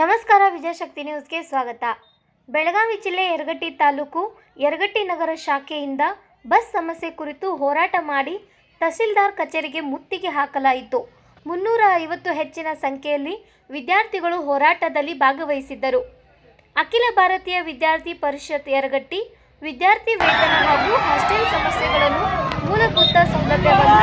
ನಮಸ್ಕಾರ ವಿಜಯಶಕ್ತಿ ನ್ಯೂಸ್ಗೆ ಸ್ವಾಗತ. ಬೆಳಗಾವಿ ಜಿಲ್ಲೆ ಯರಗಟ್ಟಿ ತಾಲೂಕು ಯರಗಟ್ಟಿ ನಗರ ಶಾಖೆಯಿಂದ ಬಸ್ ಸಮಸ್ಯೆ ಕುರಿತು ಹೋರಾಟ ಮಾಡಿ ತಹಸೀಲ್ದಾರ್ ಕಚೇರಿಗೆ ಮುತ್ತಿಗೆ ಹಾಕಲಾಯಿತು. ಮುನ್ನೂರ ಐವತ್ತು ಹೆಚ್ಚಿನ ಸಂಖ್ಯೆಯಲ್ಲಿ ವಿದ್ಯಾರ್ಥಿಗಳು ಹೋರಾಟದಲ್ಲಿ ಭಾಗವಹಿಸಿದ್ದರು. ಅಖಿಲ ಭಾರತೀಯ ವಿದ್ಯಾರ್ಥಿ ಪರಿಷತ್ ಯರಗಟ್ಟಿ ವಿದ್ಯಾರ್ಥಿ ವೇತನ ಹಾಗೂ ಹಾಸ್ಟೆಲ್ ಸಮಸ್ಯೆಗಳನ್ನು ಮೂಲಭೂತ ಸೌಲಭ್ಯವನ್ನು